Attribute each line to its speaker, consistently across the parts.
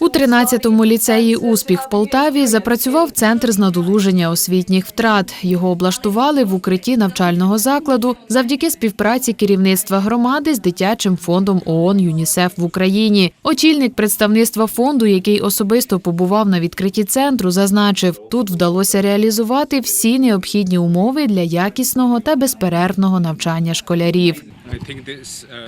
Speaker 1: У 13-му ліцеї успіх в Полтаві запрацював центр з надолуження освітніх втрат. Його облаштували в укритті навчального закладу завдяки співпраці керівництва громади з дитячим фондом ООН ЮНІСЕФ в Україні. Очільник представництва фонду, який особисто побував на відкритті центру, зазначив, тут вдалося реалізувати всі необхідні умови для якісного та безперервного навчання школярів.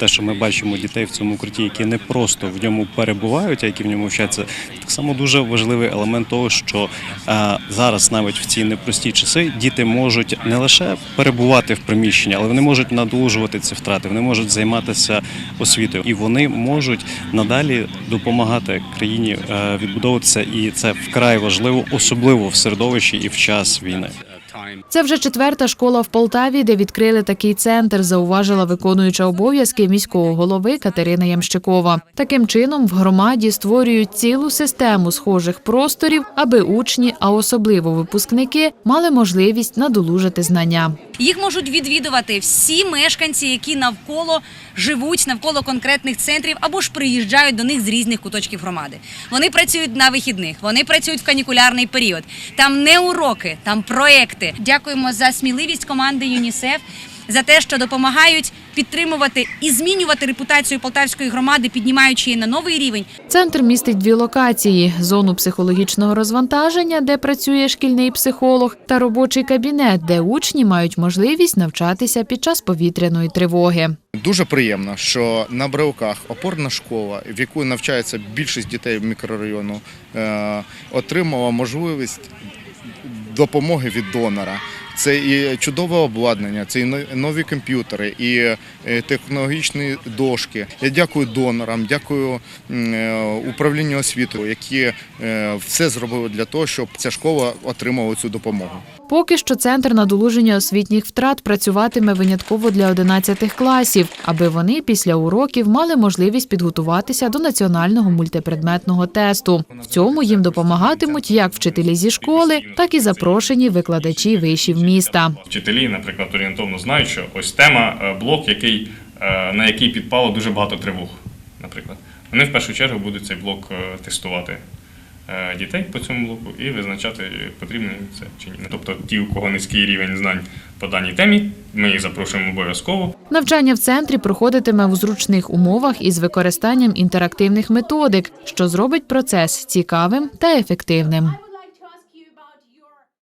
Speaker 2: Те, що ми бачимо дітей в цьому укритті, які не просто в ньому перебувають, а які в ньому вчаться, так само дуже важливий елемент того, що е, зараз, навіть в ці непрості часи, діти можуть не лише перебувати в приміщенні, але вони можуть надолужувати ці втрати, вони можуть займатися освітою, і вони можуть надалі допомагати країні е, відбудовуватися, і це вкрай важливо, особливо в середовищі і в час війни.
Speaker 1: Це вже четверта школа в Полтаві, де відкрили такий центр, зауважила виконуюча обов'язки міського голови Катерина Ямщикова. Таким чином в громаді створюють цілу систему схожих просторів, аби учні, а особливо випускники, мали можливість надолужити знання.
Speaker 3: Їх можуть відвідувати всі мешканці, які навколо живуть навколо конкретних центрів або ж приїжджають до них з різних куточків громади. Вони працюють на вихідних, вони працюють в канікулярний період. Там не уроки, там проекти. Дякуємо за сміливість команди ЮНІСЕФ. За те, що допомагають підтримувати і змінювати репутацію полтавської громади, піднімаючи її на новий рівень.
Speaker 1: Центр містить дві локації: зону психологічного розвантаження, де працює шкільний психолог, та робочий кабінет, де учні мають можливість навчатися під час повітряної тривоги.
Speaker 4: Дуже приємно, що на Брауках опорна школа, в яку навчається більшість дітей в мікрорайону, е, отримала можливість допомоги від донора. Це і чудове обладнання, це і нові комп'ютери, і е, технологічні дошки. Я дякую донорам, дякую е, управлінню освіти, які е, все зробили для того, щоб ця школа отримала цю допомогу.
Speaker 1: Поки що центр надолуження освітніх втрат працюватиме винятково для 11 класів, аби вони після уроків мали можливість підготуватися до національного мультипредметного тесту. В цьому їм допомагатимуть як вчителі зі школи, так і запрошені викладачі вишів міста.
Speaker 5: Вчителі, наприклад, орієнтовно знають, що ось тема е, блок, який, е, на який підпало дуже багато тривог. Наприклад, вони в першу чергу будуть цей блок е, тестувати дітей по цьому блоку і визначати, потрібно це чи ні. Тобто ті, у кого низький рівень знань по даній темі, ми їх запрошуємо обов'язково.
Speaker 1: Навчання в центрі проходитиме у зручних умовах із використанням інтерактивних методик, що зробить процес цікавим та ефективним.